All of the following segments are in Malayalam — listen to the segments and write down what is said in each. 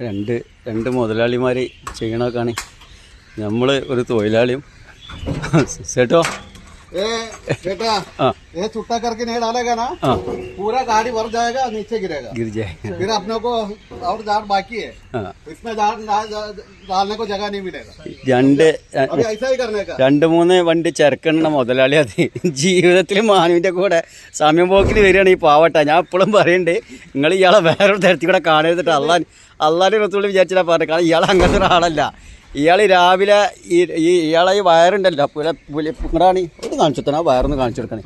രണ്ട് രണ്ട് മുതലാളിമാർ ചെയ്യണൊക്കെയാണ് നമ്മൾ ഒരു തൊഴിലാളിയും. ചേട്ടോ? बेटा हाँ ये छुट्टा करके नहीं डालेगा ना हाँ पूरा गाड़ी भर जाएगा नीचे गिरेगा गिर जाए फिर अपने को और झाड़ बाकी है हाँ इसमें झाड़ ना- झाड़ डालने को जगह नहीं मिलेगा രണ്ട് अभी ऐसा ही करने का രണ്ട് മൂന്ന് വണ്ടി ചെറുക്കണ മുതലാളി അത് ജീവിതത്തിൽ മാനുവിൻ്റെ കൂടെ സമയം പോക്കിൽ വരികയാണ് ഈ പാവട്ട ഞാൻ എപ്പോഴും പറയുന്നുണ്ട് നിങ്ങൾ ഇയാളെ വേറൊരു തരത്തിൽ കൂടെ കാണരുതിട്ട് അള്ളാൻ അള്ളാൻ്റെ റത്തുള്ളി വിചാരിച്ചിട്ടാ പറഞ്ഞത് കാരണം ഇയാൾ അങ്ങനത്തെ ഒരാളല്ല ഇയാൾ രാവിലെ ഈ ഈ ഇയാളെ ഈ വയറുണ്ടല്ലോ പുല പുലി ഇങ്ങടാണ്. ഒരു കാണിച്ചു തന്നെ വയറൊന്ന് കാണിച്ചു കൊടുക്കണേ.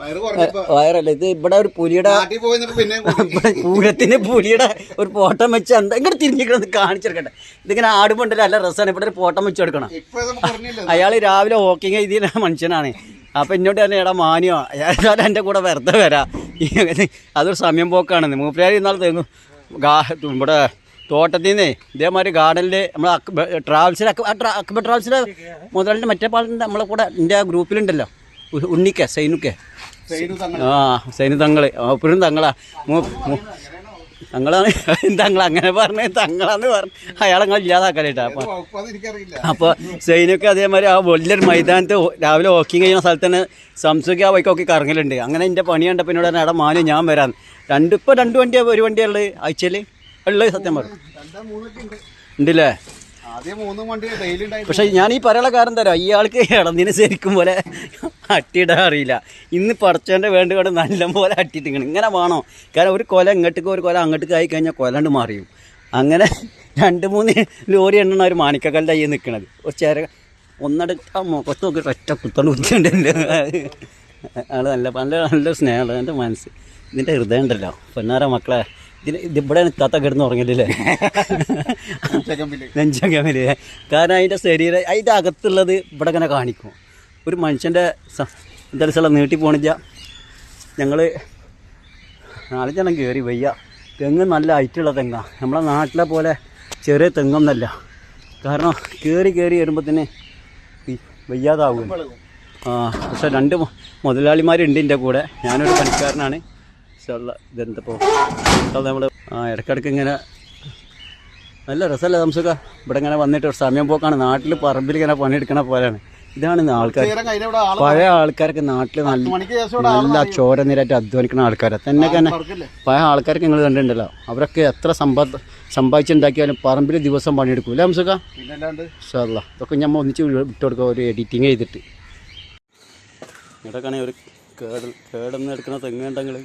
വയറല്ല ഇത് ഇവിടെ ഒരു പുലിയുടെ പൂരത്തിന് പുലിയുടെ ഒരു ഫോട്ടം വെച്ച് എന്താ ഇങ്ങോട്ട് തിരിഞ്ഞിരിക്കണത് കാണിച്ചെടുക്കട്ടെ ഇതിങ്ങനെ ആടുമ്പോണ്ടല്ലോ അല്ല രസമാണ്. ഇവിടെ ഒരു ഫോട്ടം വെച്ച് കൊടുക്കണം. അയാൾ രാവിലെ വാക്കിങ് ചെയ്ത മനുഷ്യനാണ്. അപ്പം എന്നോട് തന്നെ എടാ മാനിയോ അയാൾ എന്റെ കൂടെ വെറുതെ വരാം. അതൊരു സമയം പോക്കാണ്. മൂപ്പരാരി ഇന്നാൾ തെങ്ങും ഇവിടെ തോട്ടത്തിൽ നിന്നേ ഇതേമാതിരി ഗാർഡനിൽ നമ്മൾ ട്രാവൽസിൽ അക്ബർ ട്രാവൽസിൽ മുതലാളിന്റെ മറ്റേ പാളിന്റെ നമ്മളെ കൂടെ എന്റെ ആ ഗ്രൂപ്പിലുണ്ടല്ലോ. ഉണ്ണിക്ക സൈനുക്കെ. ആ സൈനു തങ്ങൾ അപ്പുറം തങ്ങളാ. തങ്ങളാണ്. തങ്ങൾ അങ്ങനെ പറഞ്ഞ തങ്ങളാന്ന് പറഞ്ഞു അയാളങ്ങൾ ഇല്ലാതാക്കലേട്ടാ. അപ്പം അപ്പോൾ സൈനൊക്കെ അതേമാതിരി ആ വലിയൊരു മൈതാനത്ത് രാവിലെ വാക്കിങ് ചെയ്യുന്ന സ്ഥലത്ത് തന്നെ സംസുഖ ആ വൈക്കൊക്കെ കറങ്ങലുണ്ട്. അങ്ങനെ എന്റെ പണി കണ്ടപ്പോൾ എന്നോട് തന്നെ അവിടെ മാനു ഞാൻ വരാം രണ്ടിപ്പോൾ രണ്ട് വണ്ടിയാണ് ഒരു വണ്ടിയുള്ളത് ആഴ്ചയിൽ ഉള്ളത് സത്യം ഉണ്ട് ഉണ്ടല്ലേ? പക്ഷെ ഞാൻ ഈ പറയാനുള്ള കാരണം തരാം ഇയാൾക്ക് ഇളന്നിന് ശരിക്കും പോലെ അട്ടിയിടാൻ അറിയില്ല. ഇന്ന് പറിച്ചതിന്റെ വേണ്ട കൊണ്ട് നല്ല പോലെ അട്ടിയിട്ടിങ്ങനെ ഇങ്ങനെ വേണോ? കാരണം ഒരു കൊല ഇങ്ങോട്ടേക്ക് ഒരു കൊല അങ്ങോട്ടേക്ക് ആയി കഴിഞ്ഞാൽ കൊലണ്ട് മാറിയും. അങ്ങനെ രണ്ട് മൂന്ന് ലോറി എണ്ണ ഒരു മാണിക്കക്കല്ലിന്റെ അയ്യ നിൽക്കണത് ഒരു ചേര ഒന്നടുത്ത മുഖത്ത് നോക്കി ഒറ്റ കുത്തണ്ട് കുത്തിണ്ടല്ലോ ആൾ നല്ല നല്ല നല്ല സ്നേഹമുള്ള എന്റെ മനസ്സ്. ഇതിന്റെ ഹൃദയം ഉണ്ടല്ലോ. പൊന്നാര മക്കളെ? ഇതിന് തത്ത നിൽക്കാത്ത കിടന്ന് ഉറങ്ങില്ലേ നെഞ്ചകമിൽ കാരണം അതിന്റെ ശരീരം അതിന്റെ അകത്തുള്ളത് ഇവിടെ ഇങ്ങനെ കാണിക്കും. ഒരു മനുഷ്യന്റെ എന്തായാലും സ്ഥലം നീട്ടി പോണില്ല. ഞങ്ങൾ നാളെ ജനം കയറി വയ്യ. തെങ്ങ് നല്ല ഹൈറ്റുള്ള തെങ്ങാണ് നമ്മളെ നാട്ടിലെ പോലെ ചെറിയ തെങ്ങൊന്നല്ല. കാരണം കയറി കയറി വരുമ്പോൾ വയ്യാതാവും ആ പക്ഷെ രണ്ട് മുതലാളിമാരുണ്ട് എന്റെ കൂടെ. ഞാനൊരു പണിക്കാരനാണ്. പക്ഷേ ഇതുണ്ട് ഇപ്പോൾ നമ്മൾ ആ ഇടയ്ക്കിടയ്ക്ക് ഇങ്ങനെ നല്ല രസമല്ലേ നമുക്ക് ഇവിടെ ഇങ്ങനെ വന്നിട്ട് ഒരു സമയം പോക്കാണ്. നാട്ടിൽ പറമ്പിൽ ഇങ്ങനെ പണിയെടുക്കണ പോലെയാണ്. ഇതാണ് ഇന്ന് ആൾക്കാർ പഴയ ആൾക്കാർക്ക് നാട്ടിൽ നല്ല നല്ല ചോര നിരായിട്ട് അധ്വാനിക്കുന്ന ആൾക്കാരെ. തന്നെ തന്നെ പഴയ ആൾക്കാർക്ക് നിങ്ങൾ കണ്ടിട്ടുണ്ടല്ലോ. അവരൊക്കെ എത്ര സമ്പാദ സമ്പാദിച്ചുണ്ടാക്കിയാലും പറമ്പിൽ ദിവസം പണിയെടുക്കും അല്ലേ ഹംസുഖ പിന്നെ അല്ലാണ്ട് ഇഷ്ടമല്ല ഇതൊക്കെ ഞമ്മ ഒന്നിച്ച് വിട്ടു കൊടുക്കുക ഒരു എഡിറ്റിങ് ചെയ്തിട്ട്. ഇവിടെക്കാണെങ്കിൽ ഒരു കേട് കേടൊന്നും എടുക്കുന്ന തെങ്ങ് കണ്ടെങ്കിൽ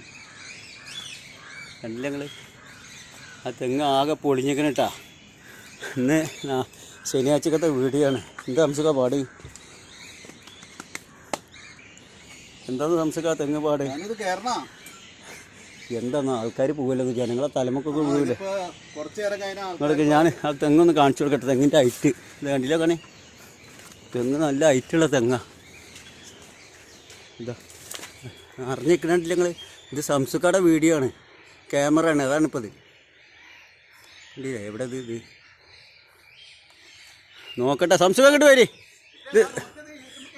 കണ്ടില്ല നിങ്ങൾ ആ തെങ്ങ് ആകെ പൊളിഞ്ഞിക്കണ കേട്ടാ ഇന്ന് ആ ശനിയാഴ്ചക്കത്തെ വീഡിയോ ആണ് എന്താ ഹംസുഖ പാട്? എന്താന്ന് സംസുഖ തെങ്ങ് പാട്? എന്താന്ന്? ആൾക്കാർ നിങ്ങളെ ജനങ്ങളെ തലമുക്കൊക്കെ പോവില്ലേ? നിങ്ങൾക്ക് ഞാൻ ആ തെങ്ങൊന്ന് കാണിച്ചു കൊടുക്കട്ടെ. തെങ്ങിന്റെ ഐറ്റ് ഇത് കണ്ടില്ല കണി? തെങ്ങ് നല്ല ഹൈറ്റുള്ള തെങ്ങാ. ഇതാ. അറിഞ്ഞിരിക്കണില്ല നിങ്ങൾ ഇത് സംസുക്കാടെ വീഡിയോ ആണ് ക്യാമറ ആണ് ഇപ്പോൾ ഇത് എവിടെ ഇത് നോക്കട്ടെ സംശയം ഇങ്ങോട്ട് വരി. ഇത്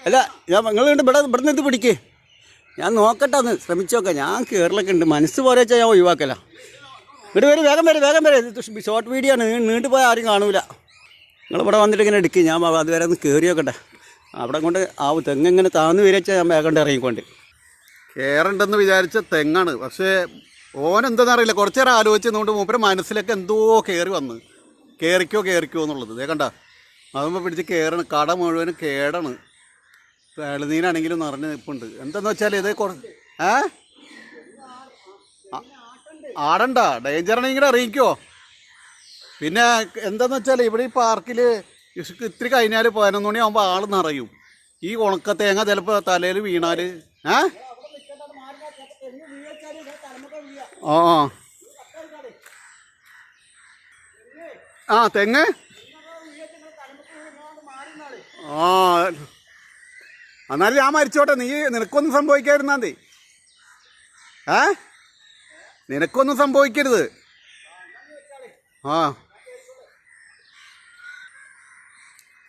അല്ല ഞാൻ നിങ്ങൾ ഇവിടെ ഇവിടെ ഇവിടെ നിന്ന് ഇത് പിടിക്ക്. ഞാൻ നോക്കട്ടെ ഒന്ന് ശ്രമിച്ചു നോക്കാം. ഞാൻ കയറലൊക്കെ ഉണ്ട്. മനസ്സ് പോലെ വെച്ചാൽ ഞാൻ ഒഴിവാക്കല. ഇങ്ങോട്ട് വരും വേഗം വരും വേഗം വരും. ഇത് ഷോർട്ട് വീഡിയോ ആണ്. നീണ്ടു പോയാൽ ആരും കാണൂല. നിങ്ങൾ ഇവിടെ വന്നിട്ട് ഇങ്ങനെ എടുക്കുക ഞാൻ അതുവരെ ഒന്ന് കയറി നോക്കട്ടെ. അവിടെ കൊണ്ട് ആ തെങ്ങ് ഇങ്ങനെ താന്ന് വരച്ചാൽ ഞാൻ വേഗം ഇറങ്ങിക്കൊണ്ട്. കയറണ്ടെന്ന് വിചാരിച്ച തെങ്ങാണ്. പക്ഷേ ഓൻ അറിയില്ല കുറച്ച് നേരം ആലോചിച്ച് നോണ്ട് മൂപ്പര് മനസ്സിലൊക്കെ എന്തോ കയറി വന്ന്. കയറിക്കോ കയറിക്കോ എന്നുള്ളത്. ഇതേ കണ്ട. അതുമ്പോൾ പിടിച്ച് കയറണ് കട മുഴുവനും കേടാണ്. ഇളനീരാണെങ്കിലും നിറഞ്ഞ് നിൽപ്പുണ്ട് എന്താന്ന് വെച്ചാൽ ഇത് കുറ ഏ? ആടണ്ട. ഡേഞ്ചർ ആണെങ്കിൽ അറിയിക്കോ. പിന്നെ എന്താന്ന് വെച്ചാൽ ഇവിടെ ഈ പാർക്കിൽ ഇത്തിരി കഴിഞ്ഞാൽ പതിനൊന്ന് മണിയാകുമ്പോൾ ആൾ നിറയും. ഈ ഉണക്ക തേങ്ങ ചിലപ്പോൾ തലയിൽ വീണാൽ ഏ? ആ. ആ. തെങ്ങ്? ആ. എന്നാലും ഞാൻ മരിച്ചോട്ടെ. നീ നിനക്കൊന്നും സംഭവിക്കാതിരുന്നാ മതി. ഏ? നിനക്കൊന്നും സംഭവിക്കരുത്. ആ.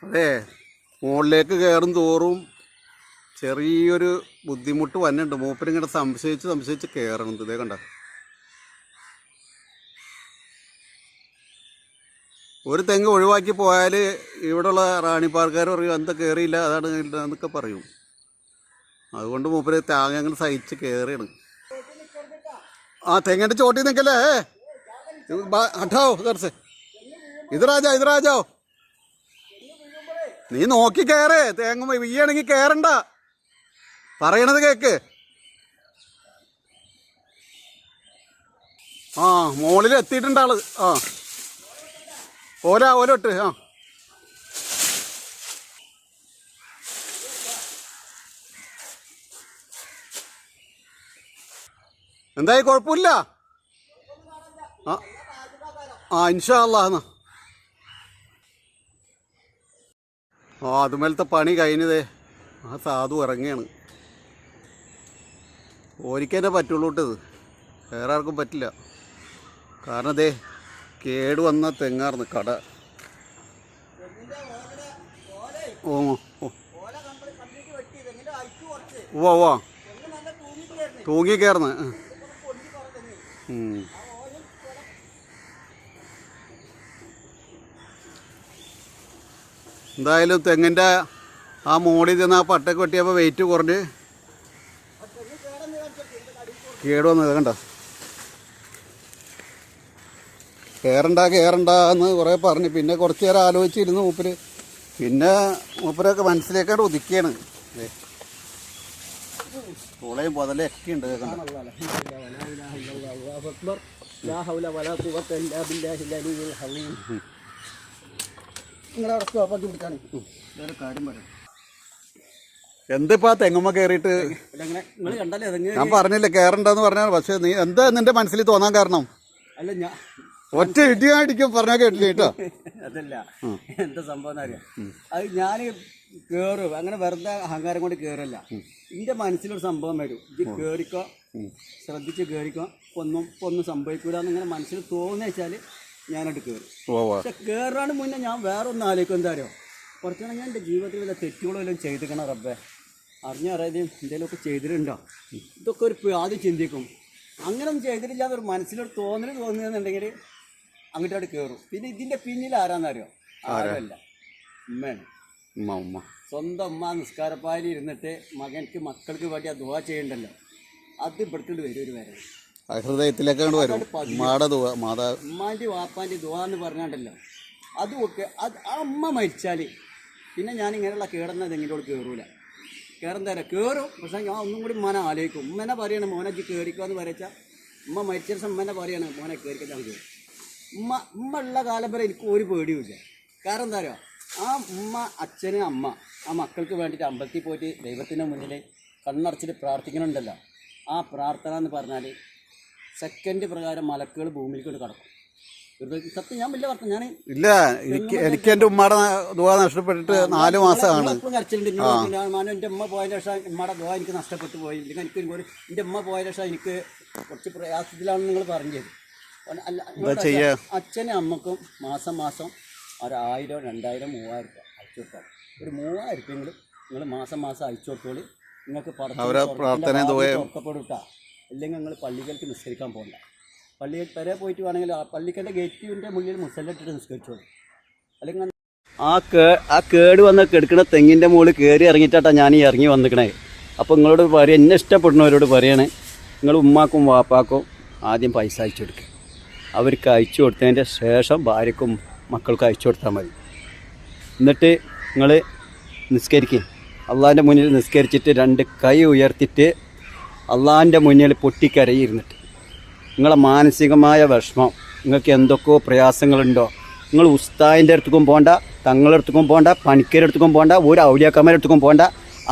അതെ മുകളിലേക്ക് കയറും തോറും ചെറിയൊരു ബുദ്ധിമുട്ട് വന്നിട്ടുണ്ട്. മൂപ്പരിങ്ങോട്ട് സംശയിച്ച് സംശയിച്ച് കയറണത് ഇതേ കണ്ട? ഒരു തെങ്ങ് ഒഴിവാക്കി പോയാൽ ഇവിടെയുള്ള റാണിപ്പാർക്കാർ പറയും എന്താ കയറിയില്ല അതാണ് എന്നൊക്കെ പറയും. അതുകൊണ്ട് മൂപ്പര് താങ്ങങ്ങൾ സഹിച്ച് കയറിയാണ് ആ തെങ്ങിന്റെ ചോട്ടി നിൽക്കല്ലേ? അട്ടാവോ കർസ്. ഇത് രാജാ ഇത് രാജാവോ നീ നോക്കി കയറേ തേങ്ങ വീയാണെങ്കിൽ കയറണ്ട പറയണത് കേക്ക്. ആ മോളിൽ എത്തിയിട്ടുണ്ട് ആൾ. ആ. ഓല ഓല ഇട്ട് ആ. എന്തായി കുഴപ്പമില്ല? ആ ആ ഇൻഷാ എന്നാ. ആ അതുമേലത്തെ പണി കഴിഞ്ഞതേ ആ സാധു ഇറങ്ങിയാണ് ഓരിക്കന്നെ പറ്റുള്ളൂ കേട്ടത് വേറെ ആർക്കും പറ്റില്ല. കാരണം അതേ കേട് വന്ന തെങ്ങാർന്ന് കട. ഓ ഓ. ഓ ഉവ്വ. തൂങ്ങി കയറുന്ന് എന്തായാലും തെങ്ങിന്റെ ആ മോടി ചെന്ന് ആ പട്ടൊക്കെ വെട്ടിയപ്പോൾ വെയിറ്റ് കുറഞ്ഞ് കേടുവന്നത് കണ്ടോ? കയറണ്ട കയറണ്ട എന്ന് കുറേ പറഞ്ഞു. പിന്നെ കുറച്ച് നേരം ആലോചിച്ചിരുന്നു മൂപ്പര്. പിന്നെ മൂപ്പരൊക്കെ മനസ്സിലേക്കാണ്ട് ഒതുക്കിയാണ്. തുളയും പൊതലൊക്കെ ഉണ്ട് കണ്ടോ എന്തിപ്പാ തെങ്ങമ്മ കയറിയിട്ട് ഞാൻ പറഞ്ഞില്ല കയറണ്ടെന്ന് പറഞ്ഞാൽ പക്ഷെ നീ എന്താ നിന്റെ മനസ്സിൽ തോന്നാൻ കാരണം? അല്ല ഞാൻ ഒറ്റ ഇടിയാടിക്കും പറഞ്ഞാൽ കേട്ടില്ല കേട്ടോ. അതല്ല. എന്താ സംഭവം എന്നറിയാം അത് ഞാൻ കേറും അങ്ങനെ വെറുതെ അഹങ്കാരം കൊണ്ട് കേറല്ല. എന്റെ മനസ്സിലൊരു സംഭവം വരും. ഇത് കേറിക്കോ ശ്രദ്ധിച്ച് കേറിക്കോ ഒന്നും ഒന്നും സംഭവിക്കൂല എന്നിങ്ങനെ മനസ്സിൽ തോന്നുന്ന വെച്ചാൽ ഞാനോട്ട് കേറും. പക്ഷെ കയറാണ് മുന്നേ ഞാൻ വേറെ ഒന്നും ആലോചിക്കും. എന്താ അറിയോ? കുറച്ചാണ് ഞാൻ എന്റെ ജീവിതത്തിൽ വല്ല തെറ്റുകളോ വല്ലതും ചെയ്തിക്കണം റബ്ബേ? അറിഞ്ഞറിയാതെ എന്തെങ്കിലുമൊക്കെ ചെയ്തിട്ടുണ്ടോ? ഇതൊക്കെ ഒരു ആദ്യം ചിന്തിക്കും. അങ്ങനെ ഒന്നും ചെയ്തിട്ടില്ല എന്നൊരു മനസ്സിലൊരു തോന്നൽ തോന്നുകയെന്നുണ്ടെങ്കിൽ അങ്ങോട്ടോട്ട് കയറും പിന്നെ ഇതിന്റെ പിന്നിൽ ആരാന്നറിയോ? ആരല്ല ഉമ്മയാണ്. ഉമ്മ ഉമ്മ. സ്വന്തം ഉമ്മ നിസ്കാരപ്പായിൽ ഇരുന്നിട്ട് മകൻക്ക് മക്കൾക്ക് വേണ്ടി ആ ദുവാ ചെയ്യണ്ടല്ലോ. അത് ഇവിടുത്തോണ്ട് വരും ഒരു വരെ ഹൃദയത്തിലേക്ക് വരും. ഉമ്മാന്റെ വാപ്പാന്റെ ദുവാ എന്ന് പറഞ്ഞാണ്ടല്ലോ. അതുമൊക്കെ അത് ആ അമ്മ മരിച്ചാൽ പിന്നെ ഞാൻ ഇങ്ങനെയുള്ള കേടുന്നത് എങ്ങനെയോട് കയറൂല കയറും തരാം കയറും പക്ഷേ ഞാൻ ഒന്നും കൂടി ഉമ്മനെ ആലോചിക്കും. ഉമ്മനെ പറയണം മോനെ കയറിക്കോ എന്ന് പറയച്ചാൽ ഉമ്മ മരിച്ച ദിവസം ഉമ്മനെ പറയണം മോനെ കയറിക്കാൻ ഞാൻ കയറും ഉമ്മ ഉമ്മ ഉള്ള കാലം വരെ എനിക്ക് ഒരു പേടിയുമില്ല കാരണം എന്താ പറയുക ആ ഉമ്മ അച്ഛന് അമ്മ ആ മക്കൾക്ക് വേണ്ടിയിട്ട് അമ്പലത്തിൽ പോയിട്ട് ദൈവത്തിന്റെ മുന്നിൽ കണ്ണടച്ചിട്ട് പ്രാർത്ഥിക്കണുണ്ടല്ലോ. ആ പ്രാർത്ഥന എന്ന് പറഞ്ഞാൽ സെക്കൻഡ് പ്രകാരം മലക്കുകൾ ഭൂമിയിലേക്ക് കൊണ്ട് കടക്കും. സത്യം ഞാൻ വലിയ പറഞ്ഞു ഞാൻ ഇല്ല എനിക്ക് എനിക്ക് എന്റെ ഉമ്മയുടെ ദുവാ നഷ്ടപ്പെട്ടിട്ട് നാല് മാസമാണ് കരച്ചിലുണ്ട്. മാനോ എന്റെ ഉമ്മ പോയ ശേഷം ഉമ്മയുടെ ദുവാ എനിക്ക് നഷ്ടപ്പെട്ടു പോയി. എനിക്ക് ഒരു എന്റെ ഉമ്മ പോയ ശേഷം എനിക്ക് കുറച്ച് പ്രയാസത്തിലാണെന്ന് നിങ്ങൾ പറഞ്ഞത്? അച്ഛനും അമ്മക്കും മാസം മാസം ഒരായിരം രണ്ടായിരം മൂവായിരം രൂപ അയച്ചു കൊടുക്കാം ഒരു മൂവായിരം രൂപയെങ്കിലും നിങ്ങൾ മാസം മാസം അയച്ചു കൊടുത്തോളി. നിങ്ങൾക്ക് തുറക്കപ്പെടുത്താ അല്ലെങ്കിൽ നിങ്ങൾ പള്ളികൾക്ക് നിസ്കരിക്കാൻ പോകണ്ട. പള്ളി വരെ പോയിട്ട് വേണമെങ്കിൽ ആ പള്ളിക്കന്റെ ഗേറ്റിന്റെ മുന്നിൽ മുസല്ലിട്ടിട്ട് നിസ്കരിച്ചോളൂ. അല്ലെങ്കിൽ ആ കേ ആ കേട് വന്ന് കെടുക്കുന്ന തെങ്ങിന്റെ മുകളിൽ കയറി ഇറങ്ങിയിട്ടാ ഞാൻ ഈ ഇറങ്ങി വന്നിക്കണേ. അപ്പോൾ നിങ്ങളോട് പറയുക എന്നെ ഇഷ്ടപ്പെടുന്നവരോട് പറയണേ നിങ്ങൾ ഉമ്മാക്കും വാപ്പാക്കും ആദ്യം പൈസ അയച്ചു കൊടുക്കുക അവർക്ക് അയച്ചു കൊടുത്തതിന്റെ ശേഷം ഭാര്യക്കും മക്കൾക്കും അയച്ചു കൊടുത്താൽ മതി. എന്നിട്ട് നിങ്ങൾ നിസ്കരിക്കുക അള്ളാഹിന്റെ മുന്നിൽ നിസ്കരിച്ചിട്ട് രണ്ട് കൈ ഉയർത്തിയിട്ട് അള്ളാഹിന്റെ മുന്നിൽ പൊട്ടിക്കരയിരുന്നിട്ട്. നിങ്ങളെ മാനസികമായ വിഷമം നിങ്ങൾക്ക് എന്തൊക്കെയോ പ്രയാസങ്ങളുണ്ടോ നിങ്ങൾ ഉസ്താദിന്റെ അടുത്തേക്കും പോകണ്ട തങ്ങളുടെ അടുത്തേക്കും പോകണ്ട പണിക്കരുടെ അടുത്തേക്കും പോകണ്ട ഒരു ഔലിയാക്കന്മാരുടെ അടുത്തേക്കും പോകണ്ട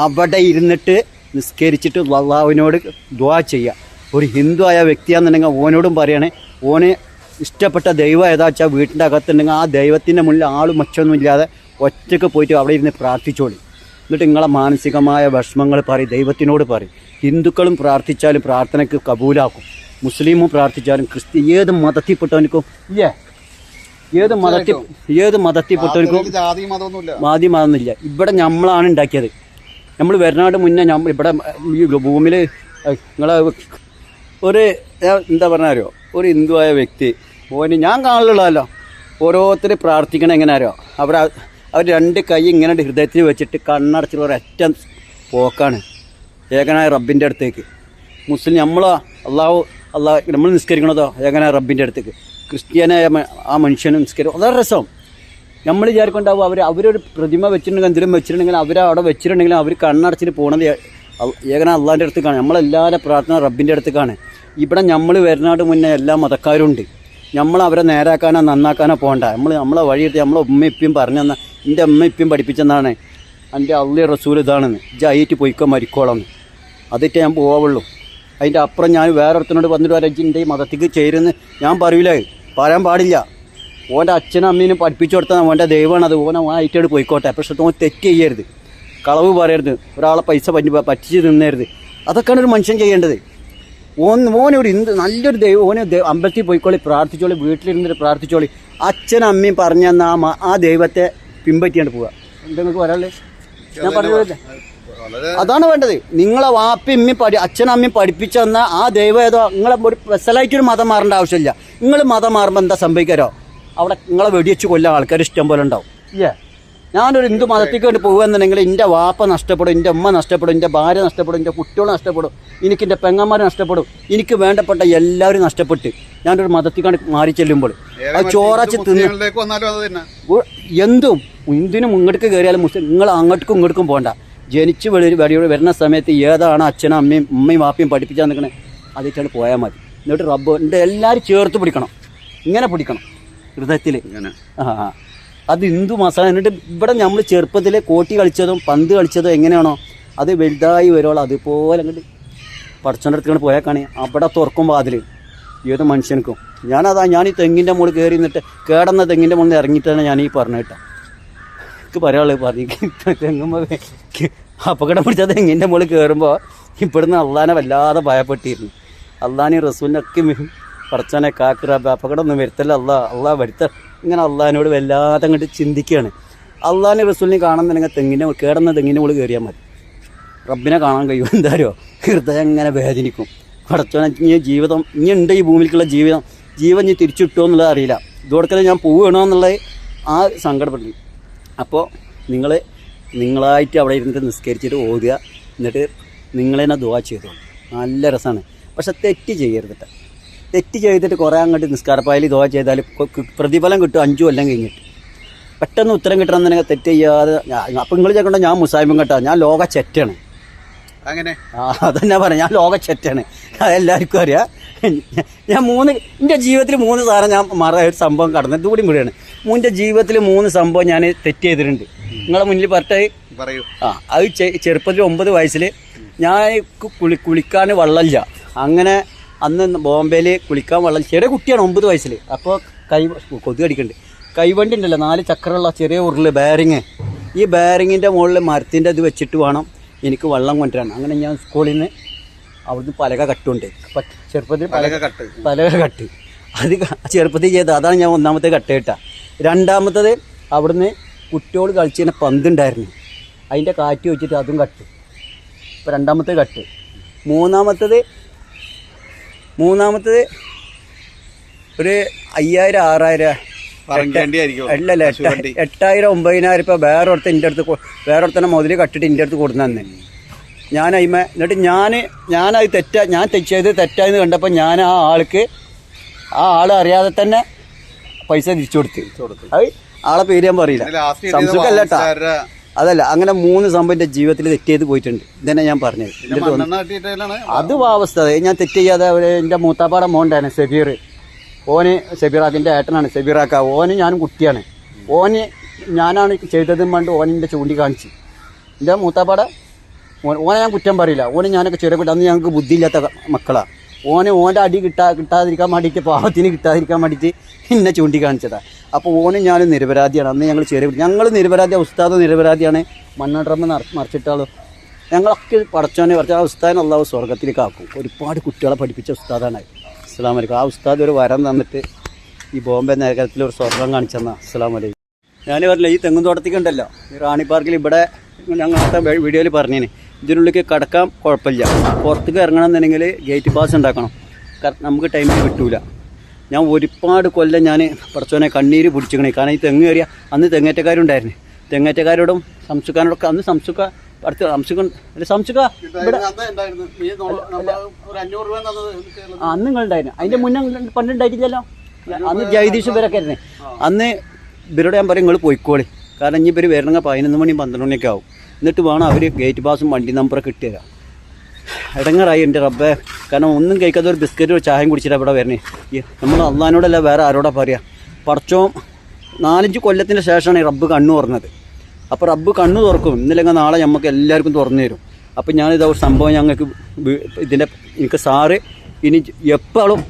അവിടെ ഇരുന്നിട്ട് നിസ്കരിച്ചിട്ട് അള്ളാഹുവിനോട് ദ്വാ ചെയ്യുക. ഒരു ഹിന്ദു ആയ വ്യക്തിയാണെന്നുണ്ടെങ്കിൽ ഓനോടും പറയണേ ഓന് ഇഷ്ടപ്പെട്ട ദൈവം ഏതാ വെച്ചാൽ വീട്ടിന്റെ അകത്തുണ്ടെങ്കിൽ ആ ദൈവത്തിന്റെ മുന്നിൽ ആളും മച്ചൊന്നുമില്ലാതെ ഒറ്റയ്ക്ക് പോയിട്ട് അവിടെ ഇരുന്ന് പ്രാർത്ഥിച്ചോളി. എന്നിട്ട് നിങ്ങളെ മാനസികമായ വിഷമങ്ങൾ പറയും ദൈവത്തിനോട് പറയും. ഹിന്ദുക്കളും പ്രാർത്ഥിച്ചാലും പ്രാർത്ഥനയ്ക്ക് കബൂലാക്കും. മുസ്ലിമും പ്രാർത്ഥിച്ചാലും ക്രിസ്ത്യ ഏത് മതത്തിൽപ്പെട്ടവനിക്കും ഇല്ലേ? ഏത് മതത്തിൽ ഏത് മതമൊന്നുമില്ല. മാതി മതമൊന്നുമില്ല. ഇവിടെ നമ്മളാണ് ഉണ്ടാക്കിയത്. നമ്മൾ വരുന്നാട് മുന്നേ നമ്മൾ ഇവിടെ ഈ ഭൂമിയിൽ നിങ്ങളെ ഒരു എന്താ പറഞ്ഞാലോ ഒരു ഹിന്ദുവായ വ്യക്തി. ഓന് ഞാൻ കാണലുള്ളതല്ലോ. ഓരോരുത്തർ പ്രാർത്ഥിക്കണം എങ്ങനെ അറിയോ അവർ അവർ രണ്ട് കൈ ഇങ്ങനെ ഹൃദയത്തിൽ വെച്ചിട്ട് കണ്ണടച്ചുള്ള ഒരൊറ്റ പോക്കാണ്. ഏകനായ റബ്ബിന്റെ അടുത്തേക്ക്. മുസ്ലിം നമ്മളോ അള്ളാഹു അള്ളാഹ് നമ്മൾ നിസ്കരിക്കണതോ? ഏകനായ റബ്ബിന്റെ അടുത്തേക്ക്. ക്രിസ്ത്യാനായ ആ മനുഷ്യനും നിസ്കരിക്കും. അതൊരു രസം. നമ്മൾ വിചാരിക്കൊണ്ടാവും അവർ അവരൊരു പ്രതിമ വെച്ചിട്ടുണ്ടെങ്കിൽ എന്തെങ്കിലും വെച്ചിട്ടുണ്ടെങ്കിൽ അവർ അവിടെ വെച്ചിട്ടുണ്ടെങ്കിൽ അവർ കണ്ണടച്ചിട്ട് പോണത് ഏകനായ അള്ളാന്റെ അടുത്തേക്കാണ്. നമ്മളെല്ലാവരുടെ പ്രാർത്ഥന റബ്ബിന്റെ അടുത്തേക്കാണ്. ഇവിടെ നമ്മൾ വരുന്നാട് മുന്നേ എല്ലാ മതക്കാരുണ്ട്. നമ്മൾ അവരെ നേരാക്കാനോ നന്നാക്കാനോ പോകണ്ട. നമ്മൾ നമ്മളെ വഴിയിട്ട് നമ്മളെ ഉമ്മ ഇപ്പം പറഞ്ഞു തന്ന എന്റെ ഉമ്മ ഇപ്പം പഠിപ്പിച്ചെന്നാണ് എന്റെ അള്ളി റസൂൽ ഇതാണെന്ന്. ജായിട്ട് പൊയ്ക്കോ മരിക്കോളാന്ന് അതിട്ട് ഞാൻ പോവുള്ളൂ. അതിന്റെ അപ്പുറം ഞാൻ വേറെ ഒരുത്തനോട് വന്നിട്ട് വരാം എന്റെ ഈ മതത്തിക്ക് ചേരുന്ന്. ഞാൻ പറയൂല പറയാൻ പാടില്ല. ഓന്റെ അച്ഛനും അമ്മീനും പഠിപ്പിച്ചു കൊടുത്താൽ ഓന്റെ ദൈവമാണ് അത് ഓനെ ആയിട്ടോട് പോയിക്കോട്ടെ. പക്ഷെ ഓൻ തെറ്റ് ചെയ്യരുത്. കളവ് പറയരുത്. ഒരാളെ പൈസ പറ്റി പറ്റിച്ച് തിന്നരുത്. അതൊക്കെയാണ് ഒരു മനുഷ്യൻ ചെയ്യേണ്ടത്. ഓൻ ഓനൊരു എന്ത് നല്ലൊരു ദൈവം. ഓന് അമ്പലത്തിൽ പോയിക്കോളി പ്രാർത്ഥിച്ചോളി വീട്ടിലിരുന്നിട്ട് പ്രാർത്ഥിച്ചോളി. അച്ഛനും അമ്മയും പറഞ്ഞു തന്ന ആ ദൈവത്തെ പിൻപറ്റിയാണ് പോവുക. എന്തെങ്കിലും ഒരാൾ ഞാൻ പറഞ്ഞില്ലേ അതാണ് വേണ്ടത്. നിങ്ങളെ വാപ്പി ഇമ്മി പഠി അച്ഛനും അമ്മയും പഠിപ്പിച്ചു തന്ന ആ ദൈവം ഏതോ നിങ്ങളെ ഒരു സ്പെഷ്യലായിട്ട് ഒരു മതം മാറേണ്ട ആവശ്യമില്ല. നിങ്ങൾ മതം മാറുമ്പോൾ എന്താ സംഭവിക്കാരോ? അവിടെ നിങ്ങളെ വെടിവെച്ച് കൊല്ലാൻ ആൾക്കാർ ഇഷ്ടം പോലെ ഉണ്ടാവും. ഇല്ലേ ഞാനൊരു ഹിന്ദു മതത്തിലേക്ക് വേണ്ടി പോകുകയെന്നുണ്ടെങ്കിൽ എന്റെ വാപ്പ നഷ്ടപ്പെടും എന്റെ ഉമ്മ നഷ്ടപ്പെടും എന്റെ ഭാര്യ നഷ്ടപ്പെടും എന്റെ കുട്ടികൾ നഷ്ടപ്പെടും എനിക്ക് എന്റെ പെങ്ങന്മാർ നഷ്ടപ്പെടും എനിക്ക് വേണ്ടപ്പെട്ട എല്ലാവരും നഷ്ടപ്പെട്ട് ഞാനൊരു മതത്തിക്കാണ് മാറി ചെല്ലുമ്പോൾ അത് ചോറാച്ച് തിന്ന് എന്തും എന്തിനും ഇങ്ങോട്ട് കയറിയാലും മുസ്ലിം നിങ്ങൾ അങ്ങോട്ടും ഇങ്ങോട്ടും പോകണ്ട ജനിച്ച് വെളി വെളിയോട് വരുന്ന സമയത്ത് ഏതാണ് അച്ഛനും അമ്മയും ഉമ്മയും വാപ്പയും പഠിപ്പിച്ചാൽ നിൽക്കണേ അതിട്ടാണ് പോയാൽ മതി. എന്നിട്ട് റബ്ബ് എന്റെ എല്ലാവരും ചേർത്ത് പിടിക്കണം. ഇങ്ങനെ പിടിക്കണം. ഹൃദയത്തിൽ ആ ആ. അത് ഹിന്ദു മസാല എന്നിട്ട് ഇവിടെ നമ്മൾ ചെറുപ്പത്തിൽ കോട്ടി കളിച്ചതും പന്ത് കളിച്ചതും എങ്ങനെയാണോ അത് വലുതായി വരുവോളം അതുപോലെ അങ്ങോട്ട് പടച്ചോന്റെ അടുത്ത് പോയാൽ കാണി അവിടെ തുറക്കും വാതിൽ ഏത് മനുഷ്യനക്കും ഞാനതാ ഞാൻ ഈ തെങ്ങിന്റെ മുകളിൽ കയറി നിന്നിട്ട് കേടന്ന തെങ്ങിന്റെ മുകളിൽ ഇറങ്ങിയിട്ടാണ് ഞാൻ ഈ പറഞ്ഞു കേട്ടോ. എനിക്ക് പറയാനുള്ളത് പറഞ്ഞു തെങ്ങുമ്പോൾ അപകടം പിടിച്ച തെങ്ങിന്റെ മുകളിൽ കയറുമ്പോൾ ഇവിടുന്ന് അള്ളാനെ വല്ലാതെ ഭയപ്പെട്ടിരുന്നു. അള്ളാനെ റസൂലിനൊക്കെ പറച്ചാനെ കാക്കിറ അപകടം ഒന്നും വരുത്തല്ല അള്ളാ അള്ളാ വരുത്ത ഇങ്ങനെ അള്ളഹാനോട് വല്ലാതെ അങ്ങോട്ട് ചിന്തിക്കുകയാണ്. അള്ളാഹിനെ റസൂലിനെ കാണുന്നുണ്ടെങ്കിൽ തെങ്ങിന്റെ കേടുന്ന തെങ്ങിന്റെ മുകളിൽ കയറിയാൽ മതി. റബ്ബിനെ കാണാൻ കഴിയും എന്താരോ ഹൃദയം ഇങ്ങനെ വേദനിക്കും. പടച്ചോനെ ഇനി ജീവിതം ഇനി ഉണ്ട് ഈ ഭൂമിയിലേക്കുള്ള ജീവിതം. ജീവൻ ഇനി തിരിച്ചു കിട്ടുമോ എന്നുള്ളത് അറിയില്ല. ഇതോടൊക്കെ ഞാൻ പോവുകയാണോ എന്നുള്ളത് ആ സങ്കടപ്പെട്ടു അപ്പോൾ നിങ്ങൾ നിങ്ങളായിട്ട് അവിടെ ഇരുന്നിട്ട് നിസ്കരിച്ചിട്ട് ഓതുക. എന്നിട്ട് നിങ്ങളെന്നെ ദുവാ ചെയ്തോളൂ. നല്ല രസമാണ്. പക്ഷെ തെറ്റ് ചെയ്യരുത് കേട്ടോ. തെറ്റ് ചെയ്തിട്ട് കുറേ അങ്ങോട്ട് നിസ്കാരപ്പായാലും ദോഹ ചെയ്താൽ പ്രതിഫലം കിട്ടും അഞ്ചു കൊല്ലം കഴിഞ്ഞിട്ട്. പെട്ടെന്ന് ഉത്തരം കിട്ടണമെന്നുണ്ടെങ്കിൽ തെറ്റ് ചെയ്യാതെ അപ്പം നിങ്ങൾ ചേക്കണ്ട ഞാൻ മുസായിമും കേട്ടോ ഞാൻ ലോക ചെറ്റാണ്. അങ്ങനെ ആ അതന്നെ പറയാം ഞാൻ ലോക ചെറ്റാണ്. അതെല്ലാവർക്കും അറിയാം. ഞാൻ മൂന്ന് എന്റെ ജീവിതത്തിൽ മൂന്ന് സാധനം ഞാൻ മറ ഒരു സംഭവം കടന്നു. ഇതുകൂടി കൂടിയാണ് എന്റെ ജീവിതത്തിൽ മൂന്ന് സംഭവം ഞാൻ തെറ്റ് ചെയ്തിട്ടുണ്ട്. നിങ്ങളെ മുന്നിൽ പറട്ടെ പറയൂ. ആ അത് ചെറുപ്പത്തിൽ ഒമ്പത് വയസ്സിൽ ഞാൻ കുളി കുളിക്കാൻ വെള്ളമില്ല. അങ്ങനെ അന്ന് ബോംബെയിൽ കുളിക്കാൻ വെള്ളം ചെറിയ കുട്ടിയാണ് ഒമ്പത് വയസ്സിൽ അപ്പോൾ കൈ കൊതു കടിക്കുന്നുണ്ട് കൈവണ്ടി ഉണ്ടല്ലോ നാല് ചക്രമുള്ള ചെറിയ ഉരുൾ ബാരിങ് ഈ ബാരിങ്ങിന്റെ മുകളിൽ മരത്തിന്റെ ഇത് വെച്ചിട്ട് വേണം എനിക്ക് വെള്ളം കൊണ്ടുവരാൻ. അങ്ങനെ ഞാൻ സ്കൂളിൽ നിന്ന് അവിടുന്ന് പലക കട്ടുണ്ട്. അപ്പം ചെറുപ്പത്തിൽ പലക കട്ട്. പലക കട്ട്. അത് ചെറുപ്പത്തിൽ ചെയ്ത് അതാണ് ഞാൻ ഒന്നാമത്തെ കട്ട് കേട്ടാ. രണ്ടാമത്തത് അവിടുന്ന് കുട്ടിയോട് കളിച്ചതിന് പന്തുണ്ടായിരുന്നു അതിന്റെ കാറ്റ് വെച്ചിട്ട് അതും കട്ട്. ഇപ്പം രണ്ടാമത്തെ കട്ട്. മൂന്നാമത്തത് മൂന്നാമത്തത് ഒരു അയ്യായിരം ആറായിരം അല്ലല്ല. എട്ടായിരം ഒമ്പതിനായിരം ഇപ്പം വേറെ ഒരുത്ത എന്റെ അടുത്ത് വേറെ ഒരുത്തന്നെ മുതൽ കട്ടിട്ട് എന്റെ അടുത്ത് കൊടുത്തു തന്നെ. ഞാൻ അയിമ എന്നിട്ട് ഞാൻ ഞാനത് തെറ്റാ ഞാൻ ചെയ്ത് തെറ്റായെന്ന് കണ്ടപ്പോൾ ഞാൻ ആ ആൾക്ക് ആ ആൾ അറിയാതെ തന്നെ പൈസ തിരിച്ചു കൊടുത്തു. അത് ആളെ പേര് ഞാൻ പറയില്ല. സംസുഖല്ല അതല്ല അങ്ങനെ മൂന്ന് സംഭവം എന്റെ ജീവിതത്തിൽ തെറ്റ് ചെയ്ത് പോയിട്ടുണ്ട്. ഇതന്നെ ഞാൻ പറഞ്ഞത്. അത് അവസ്ഥ. ഞാൻ തെറ്റ് ചെയ്യാതെ എന്റെ മൂത്താപ്പാടെ മോണ്ടാണ് സെബീർ. ഓന് സെബീറാക്കിന്റെ ഏട്ടനാണ് സെബീറാക്ക. ഓന് ഞാനും കുട്ടിയാണ്. ഓന് ഞാനാണ് ചെയ്തതും പണ്ട് ഓനിന്റെ ചൂണ്ടിക്കാണിച്ച്. എന്റെ മൂത്താപ്പാടെ ഓനെ ഞാൻ കുറ്റം പറയില്ല. ഓന് ഞാനൊക്കെ ചെറിയ കുട്ടി. അന്ന് ഞങ്ങൾക്ക് ബുദ്ധിയില്ലാത്ത മക്കളാണ് ഓന് ഓന്റെ അടി കിട്ടാ കിട്ടാതിരിക്കാൻ വേണ്ടിയിട്ട് പാവത്തിന് കിട്ടാതിരിക്കാൻ വേണ്ടിയിട്ട് എന്നെ ചൂണ്ടിക്കാണിച്ചതാണ് അപ്പോൾ ഓനും ഞാനും നിരപരാധിയാണ്. അന്ന് ഞങ്ങൾ ചെറിയ ഞങ്ങൾ നിരപരാധി ഉസ്താദ് നിരപരാധിയാണ്. മണ്ണടർമ്മ മറിച്ചിട്ടാളും. ഞങ്ങളൊക്കെ പടച്ചോനെ പറിച്ച ആ ഉസ്താദിനെ അള്ളാഹ് സ്വർഗത്തിലേക്ക് ആക്കും ഒരുപാട് കുട്ടികളെ പഠിപ്പിച്ച ഉസ്താദാണ് അസ്സാം വലൈക്കും ആ ഉസ്താദ് ഒരു വരം തന്നിട്ട് ഈ ബോംബെ നഗരത്തിൽ ഒരു സ്വർഗം കാണിച്ചെന്ന. അസ്സാം വലൈക്കും ഞാൻ പറഞ്ഞില്ല ഈ തെങ്ങും തോട്ടത്തേക്ക് ഉണ്ടല്ലോ. ഈ റാണി പാർക്കിൽ ഇവിടെ ഞങ്ങളത്തെ വീഡിയോയിൽ പറഞ്ഞേന്. ഇതിനുള്ളിലേക്ക് കടക്കാൻ കുഴപ്പമില്ല. പുറത്തേക്ക് ഇറങ്ങണമെന്നുണ്ടെങ്കിൽ ഗേറ്റ് പാസ് ഉണ്ടാക്കണം. നമുക്ക് ടൈമിൽ കിട്ടൂല. ഞാൻ ഒരുപാട് കൊല്ലം ഞാൻ പറച്ചോനെ കണ്ണീര് പിടിച്ചിക്കണേ കാരണം ഈ തെങ്ങ് കയറിയ അന്ന് തെങ്ങേറ്റക്കാരുണ്ടായിരുന്നു. തെങ്ങേറ്റക്കാരോടും സംസുക്കാരോടൊക്കെ അന്ന് സംസുക്ക അടുത്ത് സംസുക്ക അല്ല സംസുക്ക ഇവിടെ അന്ന് അതിന്റെ മുന്നേ പണ്ടുണ്ടായിട്ടില്ലല്ലോ? അന്ന് ജഗദീഷ് ഇവരൊക്കെ ആയിരുന്നേ. അന്ന് ഇവരോട് ഞാൻ പറയും നിങ്ങൾ പോയിക്കോളി. കാരണം ഇനി ഇവർ വരണമെങ്കിൽ പതിനൊന്ന് മണി പന്ത്രണ്ട് മണിയൊക്കെ ആവും. എന്നിട്ട് വേണം അവർ ഗേറ്റ് പാസും വണ്ടി നമ്പറൊക്കെ തരാം ഇടങ്ങറായി എന്റെ റബ്ബേ. കാരണം ഒന്നും കഴിക്കാതെ ഒരു ബിസ്ക്കറ്റ് ചായയും കുടിച്ചിട്ട് ഇവിടെ വരണേ. നമ്മൾ അള്ളഹാനോടല്ല വേറെ ആരോടാ പറയുക പടച്ചോ നാലഞ്ച് കൊല്ലത്തിന്റെ ശേഷമാണ് ഈ റബ്ബ് കണ്ണു തുറന്നത്. അപ്പോൾ റബ്ബ് കണ്ണു തുറക്കും. ഇന്നില്ലെങ്കിൽ നാളെ നമുക്ക് എല്ലാവർക്കും തുറന്നു തരും. അപ്പോൾ ഞാനിത് ഒരു സംഭവം ഞങ്ങൾക്ക് ഇതിന്റെ എനിക്ക് സാറ് ഇനി എപ്പോഴും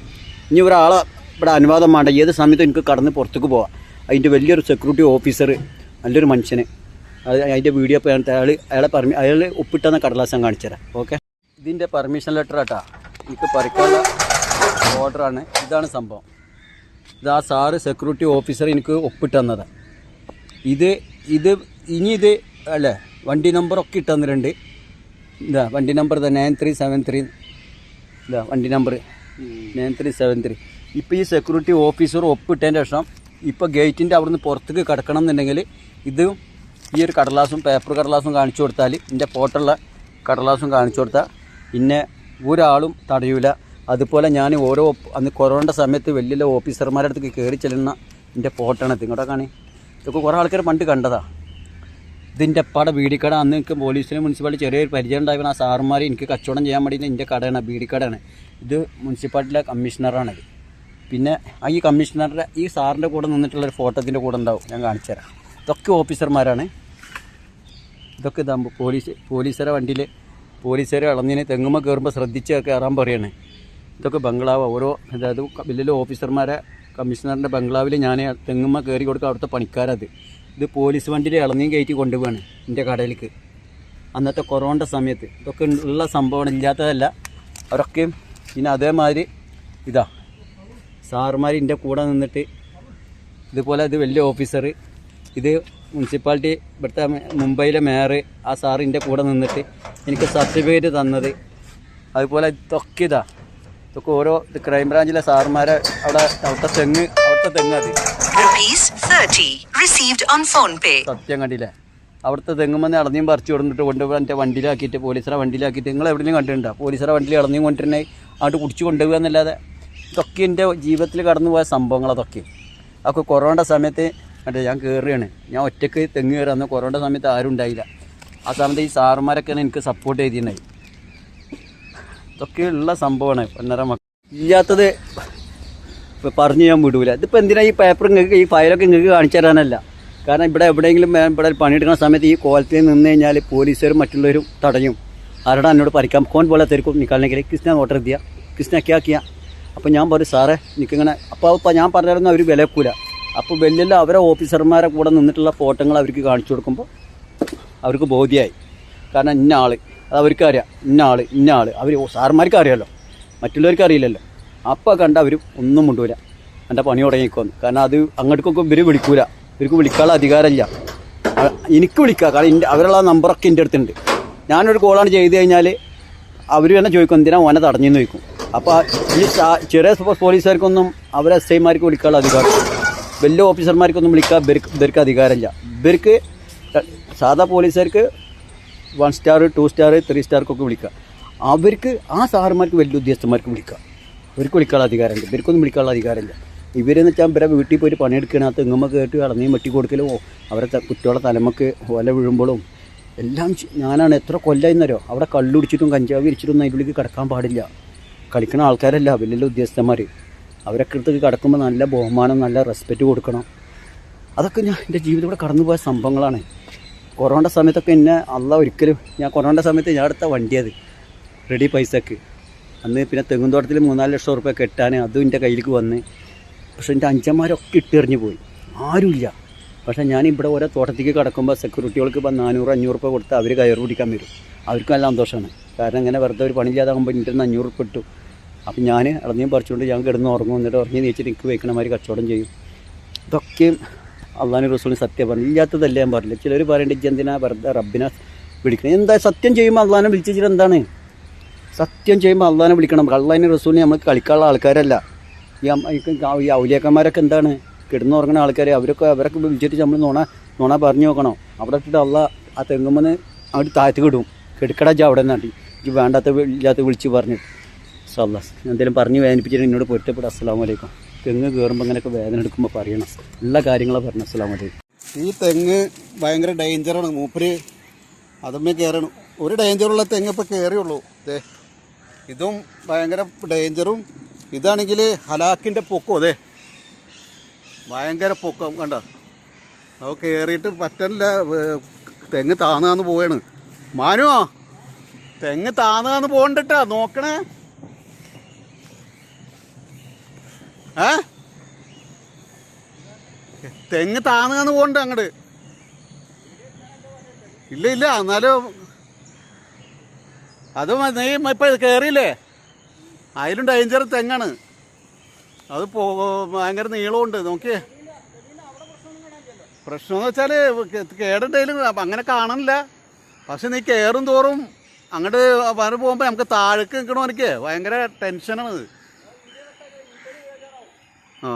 ഇനി ഒരാളെ ഇവിടെ അനുവാദം വേണ്ട ഏത് സമയത്തും എനിക്ക് കടന്ന് പുറത്തേക്ക് പോവാം. അതിന്റെ വലിയൊരു സെക്യൂരിറ്റി ഓഫീസർ നല്ലൊരു മനുഷ്യന്. അത് അതിന്റെ വീഡിയോ ഇപ്പോൾ അയാൾ അയാളെ പെർമി അയാൾ ഒപ്പിട്ടെന്ന കടലാസ് ഞാൻ കാണിച്ചു തരാം. ഓക്കെ ഇതിന്റെ പെർമിഷൻ ലെറ്റർ ആട്ടാ. എനിക്ക് പറിക്കാനുള്ള ഓർഡറാണ് ഇതാണ് സംഭവം. ഇത് ആ സാറ് സെക്യൂരിറ്റി ഓഫീസർ എനിക്ക് ഒപ്പിട്ട് തന്നതാണ് ഇത് ഇത് ഇനി ഇത് അല്ലേ വണ്ടി നമ്പറൊക്കെ ഇട്ട് തന്നിട്ടുണ്ട് ഇതാ വണ്ടി നമ്പർ ഇതാ നയൻ ത്രീ സെവൻ ത്രീ ഇതാ വണ്ടി number nine three seven three ഇപ്പോൾ ഈ സെക്യൂരിറ്റി ഓഫീസർ ഒപ്പിട്ടതിന്റെ ശേഷം ഇപ്പോൾ ഗേറ്റിന്റെ അവിടുന്ന് പുറത്തേക്ക് കിടക്കണം എന്നുണ്ടെങ്കിൽ ഇത് ഈ ഒരു കടലാസും പേപ്പർ കടലാസും കാണിച്ചു കൊടുത്താൽ ഇതിന്റെ പോട്ടുള്ള കടലാസും കാണിച്ചു കൊടുത്താൽ പിന്നെ ഒരാളും തടയൂല. അതുപോലെ ഞാൻ ഓരോ അന്ന് കൊറോണയുടെ സമയത്ത് വലിയ ഓഫീസർമാരുടെ അടുത്തേക്ക് കയറി ചെല്ലുന്ന എന്റെ ഫോട്ടോ ആണ് ഇങ്ങോട്ട് കാണി ഇതൊക്കെ കുറേ ആൾക്കാർ പണ്ട് കണ്ടതാണ് ഇതിന്റെ അപ്പാടെ ബീഡിക്കട അന്ന് എനിക്ക് പോലീസിന് മുനിസിപ്പാലിറ്റി ചെറിയൊരു പരിചയം ഉണ്ടായിരുന്നു ആ സാറുമാർ എനിക്ക് കച്ചവടം ചെയ്യാൻ വേണ്ടി എന്റെ കടയാണ് ബീഡിക്കടയാണ്. ഇത് മുനിസിപ്പാലിറ്റിയിലെ കമ്മീഷണറാണിത് പിന്നെ ഈ കമ്മീഷണറുടെ ഈ സാറിന്റെ കൂടെ നിന്നിട്ടുള്ളൊരു ഫോട്ടോത്തിന്റെ കൂടെ ഉണ്ടാവും. ഞാൻ കാണിച്ചു തരാം. ഇതൊക്കെ ഓഫീസർമാരാണ്. ഇതൊക്കെ ഇതാകുമ്പോൾ പോലീസ് പോലീസുകാരെ വണ്ടിയിൽ പോലീസുകാരെ ഇളഞ്ഞിന് തെങ്ങുമ്മ കയറുമ്പോൾ ശ്രദ്ധിച്ച് കയറാൻ പറയണേ. ഇതൊക്കെ ബംഗ്ലാവ്. ഓരോ അതായത് വലിയ ഓഫീസർമാരെ കമ്മീഷണറിന്റെ ബംഗ്ലാവിൽ ഞാൻ തെങ്ങുമ്മ കയറി കൊടുക്കുക അവിടുത്തെ പണിക്കാരത് ഇത്. പോലീസ് വണ്ടിയിൽ ഇളഞ്ഞും കയറ്റി കൊണ്ടുപോവാണ് എന്റെ കടയിലേക്ക്. അന്നത്തെ കൊറോണ സമയത്ത് ഇതൊക്കെ ഉള്ള സംഭവമാണ് ഇല്ലാത്തതല്ല. അവരൊക്കെയും പിന്നെ അതേമാതിരി ഇതാ. സാറുമാർ എന്റെ കൂടെ നിന്നിട്ട് ഇതുപോലെ ഇത് വലിയ ഓഫീസർ ഇത് മുനിസിപ്പാലിറ്റി ഇവിടുത്തെ മുംബൈയിലെ മേയർ ആ സാറിന്റെ കൂടെ നിന്നിട്ട് എനിക്ക് സർട്ടിഫിക്കറ്റ് തന്നത്. അതുപോലെ ഇതൊക്കെ ഇതാ. ഇതൊക്കെ ഓരോ ഇത് ക്രൈംബ്രാഞ്ചിലെ സാറുമാരെ അവിടെ അവിടുത്തെ തെങ്ങ് അവിടുത്തെ തെങ്ങ് അത്. Rupees 30 received on phone pay. സത്യം കണ്ടില്ലേ? അവിടുത്തെ തെങ്ങുമെന്ന് ഇളഞ്ഞും പറിച്ചു കൊടുത്തിട്ട് കൊണ്ടുപോകാൻ എന്റെ വണ്ടിയിലാക്കിയിട്ട് പോലീസറെ വണ്ടിയിലാക്കിയിട്ട് നിങ്ങൾ എവിടെയെങ്കിലും കണ്ടിട്ടുണ്ടോ? പോലീസറെ വണ്ടിയിൽ ഇളഞ്ഞും കൊണ്ടിരുന്നേ അങ്ങോട്ട് കുടിച്ചു കൊണ്ടുപോകുക എന്നല്ലാതെ ഇതൊക്കെ എന്റെ ജീവിതത്തിൽ കടന്നു പോയ സംഭവങ്ങൾ അതൊക്കെ അതൊക്കെ കൊറോണ സമയത്ത് മറ്റേ ഞാൻ കയറുകയാണ് ഞാൻ ഒറ്റയ്ക്ക് തെങ്ങ് കയറി അന്ന് കൊറോണ സമയത്ത് ആരും ഉണ്ടായില്ല. ആ സമയത്ത് ഈ സാറുമാരൊക്കെയാണ് എനിക്ക് സപ്പോർട്ട് ചെയ്തിട്ടുണ്ടായി ഇതൊക്കെയുള്ള സംഭവമാണ്. ഒന്നര മക്കൾ ഇല്ലാത്തത് ഇപ്പം പറഞ്ഞ് ഞാൻ വിടൂല. ഇതിപ്പോൾ എന്തിനാണ് ഈ പേപ്പർ നിങ്ങൾക്ക് ഈ ഫയലൊക്കെ നിങ്ങൾക്ക് കാണിച്ചു തരാനല്ല? കാരണം ഇവിടെ എവിടെയെങ്കിലും ഇവിടെ പണിയെടുക്കുന്ന സമയത്ത് ഈ കോലത്തിൽ നിന്ന് കഴിഞ്ഞാൽ പോലീസുകാരും മറ്റുള്ളവരും തടയും. ആരോടാ എന്നോട് പറിക്കാം കോൺ പോലെ തിരക്കും. നിൽക്കാണെങ്കിൽ കൃഷ്ണ ഓർഡർ ചെയ്യാ കൃഷ്ണ ക്യാ ആക്കിയാൽ അപ്പോൾ ഞാൻ പറയും സാറേ എനിക്കിങ്ങനെ അപ്പോൾ അപ്പോൾ ഞാൻ പറഞ്ഞായിരുന്നു അവർ വിലക്കൂല അപ്പോൾ വലിയ അവരെ ഓഫീസർമാരെ കൂടെ നിന്നിട്ടുള്ള ഫോട്ടോകൾ അവർക്ക് കാണിച്ചു കൊടുക്കുമ്പോൾ അവർക്ക് ബോധ്യമായി കാരണം ഇന്ന ആൾ അത് അവർക്ക് അറിയാം. ഇന്ന ആൾ ഇന്ന ആൾ അവർ സാറന്മാർക്ക് അറിയാമല്ലോ മറ്റുള്ളവർക്ക് അറിയില്ലല്ലോ. അപ്പോൾ കണ്ട അവർ ഒന്നും മുണ്ടൂല. എന്റെ പണി തുടങ്ങിക്കോന്ന്. കാരണം അത് അങ്ങോട്ടേക്കൊക്കെ ഇവർ വിളിക്കൂല. ഇവർക്ക് വിളിക്കാനുള്ള അധികാരമില്ല. എനിക്ക് വിളിക്കുക കാരണം എന്റെ അവരുള്ള നമ്പറൊക്കെ എന്റെ അടുത്തുണ്ട്. ഞാനൊരു കോളാണ് ചെയ്ത് കഴിഞ്ഞാൽ അവർ തന്നെ ചോദിക്കും എന്തിനാ ഓനെ തടഞ്ഞെന്ന് ചോദിക്കും? അപ്പോൾ ഈ ചെറിയ പോലീസുകാർക്കൊന്നും അവരെ എസ് ഐമാർക്ക് വിളിക്കാനുള്ള അധികാരം വലിയ ഓഫീസർമാർക്കൊന്നും വിളിക്കാൻ ഇവർക്ക് ഇവർക്ക് അധികാരമില്ല. ഇവർക്ക് സാധാ പോലീസുകാർക്ക് one star two star three സ്റ്റാർക്കൊക്കെ വിളിക്കുക. അവർക്ക് ആ സാറന്മാർക്ക് വലിയ ഉദ്യോഗസ്ഥന്മാർക്ക് വിളിക്കുക. അവർക്ക് വിളിക്കാനുള്ള അധികാരമുണ്ട്. ഇവർക്കൊന്നും വിളിക്കാനുള്ള അധികാരമില്ല. ഇവരെന്ന് വെച്ചാൽ ഇവരെ വീട്ടിൽ പോയിട്ട് പണിയെടുക്കണ തെങ്ങുമ്മ കേട്ട് ഇളനെയും വെട്ടി കൊടുക്കലോ അവരെ കുട്ടികളെ തലമക്ക് ഓല വീഴുമ്പോഴും എല്ലാം ഞാനാണ് എത്ര കൊല്ലായിരുന്നോ അവിടെ കള്ളുടിച്ചിട്ടും കഞ്ചാവ് വിരിച്ചിട്ടും ഉള്ളിലേക്ക് കിടക്കാൻ പാടില്ല. കളിക്കുന്ന ആൾക്കാരല്ല വലിയ ഉദ്യോഗസ്ഥന്മാർ അവരൊക്കെ അടുത്തേക്ക് കിടക്കുമ്പോൾ നല്ല ബഹുമാനം നല്ല റെസ്പെക്റ്റ് കൊടുക്കണം. അതൊക്കെ ഞാൻ എന്റെ ജീവിതത്തിലൂടെ കടന്നുപോയ സംഭവങ്ങളാണ്. കൊറോണ സമയത്തൊക്കെ എന്നെ അല്ല ഒരിക്കലും ഞാൻ കൊറോണ സമയത്ത് ഞാൻ എടുത്ത വണ്ടിയത് റെഡി പൈസക്ക്. അന്ന് പിന്നെ തെങ്ങുന്തോട്ടത്തിൽ മൂന്നാൽ ലക്ഷം റുപ്യ കെട്ടാൻ അതും എന്റെ കയ്യിലേക്ക് വന്ന്. പക്ഷെ എന്റെ അഞ്ചന്മാരൊക്കെ ഇട്ടെറിഞ്ഞു പോയി. ആരുമില്ല. പക്ഷേ ഞാൻ ഇവിടെ ഓരോ തോട്ടത്തേക്ക് കിടക്കുമ്പോൾ സെക്യൂരിറ്റികൾക്ക് ഇപ്പോൾ നാനൂറ് അഞ്ഞൂറ് രൂപ കൊടുത്ത് അവർ കയറ് പിടിക്കാൻ വരും. അവർക്കും നല്ല സന്തോഷമാണ്. കാരണം ഇങ്ങനെ വെറുതെ ഒരു പണിയില്ലാതാകുമ്പോൾ എന്റെ അഞ്ഞൂറ് രൂപ ഇട്ടു അപ്പം ഞാൻ ഇളഞ്ഞും പറിച്ചുകൊണ്ട് ഞാൻ കിടന്ന് ഉറങ്ങും. എന്നിട്ട് ഉറങ്ങി നീച്ചിട്ട് എനിക്ക് വയ്ക്കണ മാതിരി കച്ചവടം ചെയ്യും. ഇതൊക്കെയും അള്ളാഹു റസൂലിന് സത്യം പറഞ്ഞു. ഇല്ലാത്തതല്ല ഞാൻ പറഞ്ഞില്ല ചിലർ പറയേണ്ടത് ജന്തിനാ വെറുതെ റബ്ബിനെ വിളിക്കണം? എന്താ സത്യം ചെയ്യുമ്പോൾ അള്ളഹാനെ വിളിച്ചിട്ട് എന്താണ്? സത്യം ചെയ്യുമ്പോൾ അള്ളഹാനെ വിളിക്കണം. അള്ളാഹിന് റസൂലിനെ നമ്മൾ കളിക്കാനുള്ള ആൾക്കാരല്ല. ഈ ഔലിയാക്കന്മാരൊക്കെ എന്താണ്? കിടന്നുറങ്ങുന്ന ആൾക്കാർ അവരൊക്കെ അവരൊക്കെ വിളിച്ചിട്ട് നമ്മൾ നുണ നുണ പറഞ്ഞു നോക്കണം. അവിടെ ഇട്ടിട്ട് അള്ള ആ തെങ്ങുമെന്ന് അവിടെ താഴ്ത്തി കിടും കെടുക്കട അവിടെ നിന്നാട്ടി വേണ്ടാത്ത ഇല്ലാത്ത വിളിച്ച് പറഞ്ഞിട്ട്. സല്ലാ എന്തെങ്കിലും പറഞ്ഞു വേദനിപ്പിച്ചിട്ട് എന്നോട് പൊരുത്തപ്പെടും. അസ്സാം വലൈക്കും തെങ്ങ് കയറുമ്പോൾ അങ്ങനെയൊക്കെ വേദന എടുക്കുമ്പോൾ പറയണം. എല്ലാ കാര്യങ്ങളും പറഞ്ഞു അസ്സാം വലൈക്കും ഈ തെങ്ങ് ഭയങ്കര ഡേഞ്ചറാണ് മൂപ്പര് അതുമ്മേ കയറണം ഒരു ഡേഞ്ചറുള്ള തെങ്ങ് ഇപ്പോൾ കയറിയുള്ളൂ ദേ ഇതും ഭയങ്കര ഡേഞ്ചറും ഇതാണെങ്കിൽ ഹലാക്കിന്റെ പൊക്കോ അതെ ഭയങ്കര പൊക്കം കണ്ട? അത് കയറിയിട്ട് പറ്റല്ല തെങ്ങ് താന്നാന്ന് പോവാണ്. മാനുവോ തെങ്ങ് താന്നാന്ന് പോകണ്ടിട്ടാ. നോക്കണേ. തെങ്ങ് താന്നാന്ന് പോകണ്ട അങ്ങോട്ട് ഇല്ല ഇല്ല എന്നാലും അത് നീ ഇപ്പം കയറിയില്ലേ അതിലും ഡേഞ്ചർ തെങ്ങാണ്. അത് പോ ഭയങ്കര നീളമുണ്ട് നോക്കിയേ. പ്രശ്നം എന്ന് വെച്ചാൽ കേടുണ്ടെങ്കിലും അങ്ങനെ കാണണില്ല. പക്ഷെ നീ കയറും തോറും അങ്ങോട്ട് വര പോകുമ്പോൾ നമുക്ക് താഴേക്ക് നിൽക്കണവനക്ക് ഭയങ്കര ടെൻഷനാണ് ആ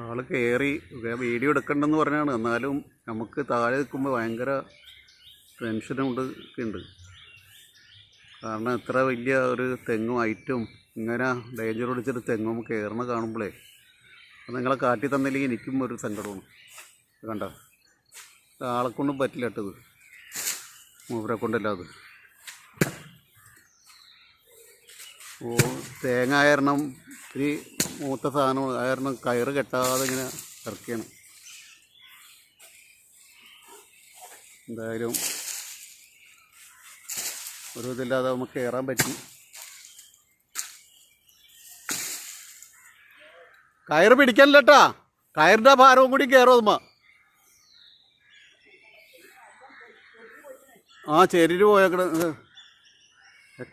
ആൾ കയറി വീഡിയോ എടുക്കണ്ടെന്ന് പറഞ്ഞാണ്. എന്നാലും നമുക്ക് താഴെ നിൽക്കുമ്പോൾ ഭയങ്കര ടെൻഷനുണ്ട് ഒക്കെ ഉണ്ട് കാരണം ഇത്ര വലിയ ഒരു തെങ്ങും ഐറ്റും ഇങ്ങനെ ഡേഞ്ചർ പിടിച്ചൊരു തെങ്ങും കയറണ കാണുമ്പോഴേ നിങ്ങളെ കാട്ടി തന്നില്ലെങ്കിൽ എനിക്കും ഒരു സങ്കടമാണ്. കണ്ട? ആളെ കൊണ്ടും പറ്റില്ല ഇട്ടത് മൂവരെ കൊണ്ടല്ലാതെ. ഓ തേങ്ങ കാരണം ഒരു മൂത്ത സാധനം കാരണം കയറ് കെട്ടാതെ ഇങ്ങനെ ഇറക്കിയാണ്. എന്തായാലും ഒരു ഇതില്ലാതെ നമുക്ക് കയറാൻ പറ്റി. കയറ് പിടിക്കല്ലേട്ടാ കയറിന്റെ ഭാരവും കൂടി കയറും ആ ചെരിര് പോയേക്കണ.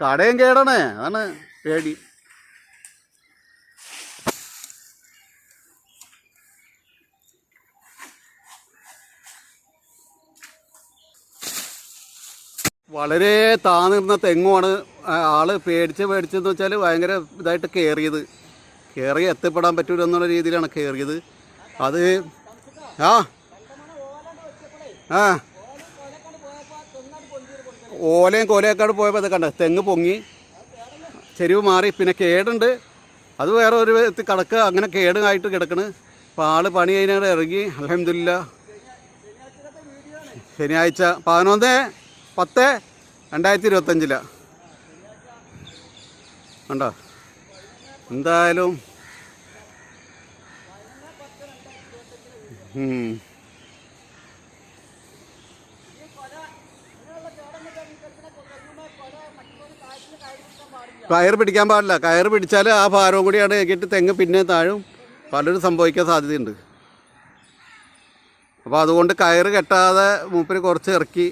കടയും കേടണേ. അതാണ് പേടി. വളരെ താന്നിരുന്ന തെങ്ങുമാണ് ആൾ പേടിച്ച് പേടിച്ചെന്ന് വെച്ചാൽ ഭയങ്കര ഇതായിട്ട് കയറിയത് കയറി എത്തിപ്പെടാൻ പറ്റൂല എന്നുള്ള രീതിയിലാണ് കയറിയത് അത് ആ ആ. ഓലയും കോലയേക്കാട് പോയപ്പോൾ അത് കണ്ട തെങ്ങ് പൊങ്ങി ചെരിവ് മാറി പിന്നെ കേടുണ്ട്. അത് വേറെ ഒരു വിധത്തിൽ കിടക്കുക അങ്ങനെ കേടുമായിട്ട് കിടക്കണ്. അപ്പോൾ ആൾ പണി കഴിഞ്ഞാൽ ഇറങ്ങി അലഹമില്ല ശനിയാഴ്ച പതിനൊന്ന് പത്ത് രണ്ടായിരത്തി ഇരുപത്തഞ്ചിലാണ് കണ്ടോ? എന്തായാലും കയർ പിടിക്കാൻ പാടില്ല. കയറ് പിടിച്ചാൽ ആ ഭാരവും കൂടിയാണ് ഏക്കിയിട്ട് തെങ്ങ് പിന്നെ താഴും. പലരും സംഭവിക്കാൻ സാധ്യതയുണ്ട്. അപ്പോൾ അതുകൊണ്ട് കയറ് കെട്ടാതെ മൂപ്പര് കുറച്ച് ഇറക്കി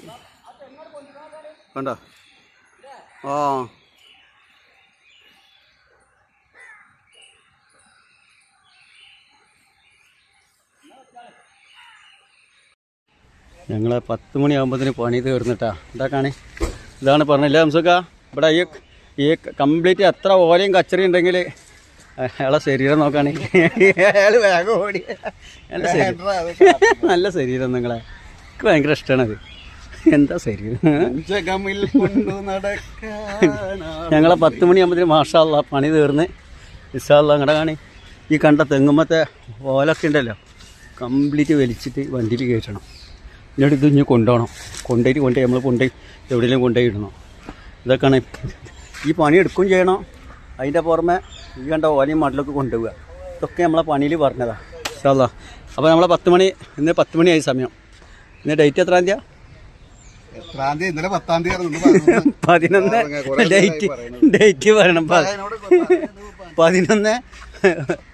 കണ്ടോ? ആ. ഞങ്ങൾ പത്ത് മണിയാകുമ്പോഴത്തേന് പണി തീർന്നിട്ടാ. എന്താ കാണേ? ഇതാണ് പറഞ്ഞില്ല ഹംസുക്ക ഇവിടെ ഈ ഈ കംപ്ലീറ്റ് എത്ര ഓലയും കച്ചറി ഉണ്ടെങ്കിൽ അയാളെ ശരീരം നോക്കുകയാണെങ്കിൽ അയാൾ വേഗം ഓടി. നല്ല ശരീരം. നിങ്ങളെ. എനിക്ക് ഭയങ്കര ഇഷ്ടമാണത് എന്താ ശരി? ഞങ്ങളെ പത്ത് മണിയാകുമ്പോഴത്തേന് മാഷാല്ല പണി തീർന്ന്. ഇസാല്ല അങ്ങടെ കാണി. ഈ കണ്ട തെങ്ങുമ്പത്തെ ഓലൊക്കെ ഉണ്ടല്ലോ. കംപ്ലീറ്റ് വലിച്ചിട്ട് വണ്ടിയിൽ കയറ്റണം. എന്നിട്ട് ഇത് ഇനി കൊണ്ടുപോകണം കൊണ്ടുപോയിട്ട് കൊണ്ടുപോയി നമ്മൾ കൊണ്ടുപോയി എവിടെയെങ്കിലും കൊണ്ടുപോയി ഇടണം. ഇതൊക്കെയാണ് ഈ പണി എടുക്കുകയും ചെയ്യണം. അതിന്റെ പുറമെ ഈ കണ്ട ഓലയും മടലൊക്കെ കൊണ്ടുപോവുക. ഇതൊക്കെ നമ്മളെ പണിയിൽ പറഞ്ഞതാണ് ഇഷ്ടമല്ല അപ്പോൾ നമ്മളെ പത്ത് മണി ഇന്ന് പത്ത് മണിയായി സമയം. ഇന്ന് ഡേറ്റ് എത്രാം തീയതി എത്രാം തീയതി? ഇന്നലെ പത്താം തീയതി പതിനൊന്ന്. ഡേറ്റ് ഡേറ്റ് പറയണം. പതിനൊന്ന്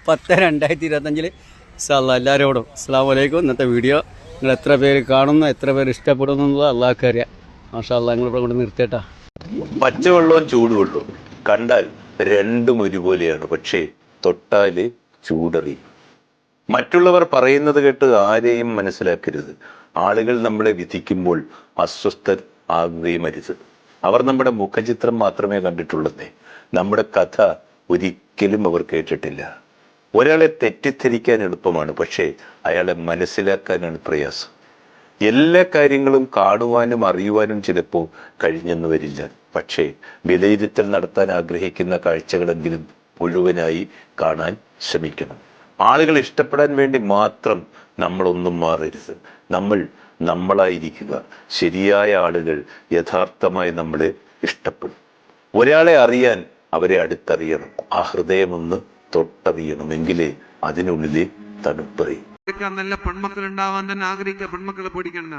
പത്ത് രണ്ടായിരത്തി ഇരുപത്തഞ്ചിൽ സല്ല എല്ലാവരോടും അസ്സാം വലൈക്കും ഇന്നത്തെ വീഡിയോ നിങ്ങൾ എത്ര പേര് കാണുന്നു എത്ര പേര് ഇഷ്ടപ്പെടുന്നു എന്നുള്ളത് അള്ളാഹ്ക്ക് അറിയാം. മാഷാ അള്ളാഹ് നിങ്ങളിവിടെ കൊണ്ട് നിർത്തിയേട്ടാ. പച്ചവെള്ളവും ചൂടുവെള്ളവും കണ്ടാൽ രണ്ടും ഒരുപോലെയാണ്. പക്ഷേ തൊട്ടാൽ ചൂടറി മറ്റുള്ളവർ പറയുന്നത് കേട്ട് ആരെയും മനസ്സിലാക്കരുത്. ആളുകൾ നമ്മളെ വിധിക്കുമ്പോൾ അസ്വസ്ഥ ആകുകയും അരുത്. അവർ നമ്മുടെ മുഖചിത്രം മാത്രമേ കണ്ടിട്ടുള്ളതേ നമ്മുടെ കഥ ഒരിക്കലും അവർ കേട്ടിട്ടില്ല. ഒരാളെ തെറ്റിദ്ധരിക്കാൻ എളുപ്പമാണ് പക്ഷേ അയാളെ മനസ്സിലാക്കാനാണ് പ്രയാസം. എല്ലാ കാര്യങ്ങളും കാണുവാനും അറിയുവാനും ചിലപ്പോൾ കഴിഞ്ഞെന്ന് വരില്ല. പക്ഷേ വിലയിരുത്തൽ നടത്താൻ ആഗ്രഹിക്കുന്ന കാഴ്ചകളെങ്കിലും മുഴുവനായി കാണാൻ ശ്രമിക്കണം. ആളുകൾ ഇഷ്ടപ്പെടാൻ വേണ്ടി മാത്രം നമ്മളൊന്നും മാറരുത്. നമ്മൾ നമ്മളായിരിക്കുക. ശരിയായ ആളുകൾ യഥാർത്ഥമായി നമ്മളെ ഇഷ്ടപ്പെടും. ഒരാളെ അറിയാൻ അവരെ അടുത്തറിയണം. ആ ഹൃദയമൊന്ന് എങ്കിലേ അതിനുള്ളിലെ തണുപ്പറിയും നല്ല പെൺമക്കൾ ഉണ്ടാവാൻ തന്നെ ആഗ്രഹിക്കുക. പെൺമക്കളെ പേടിക്കണ്ട.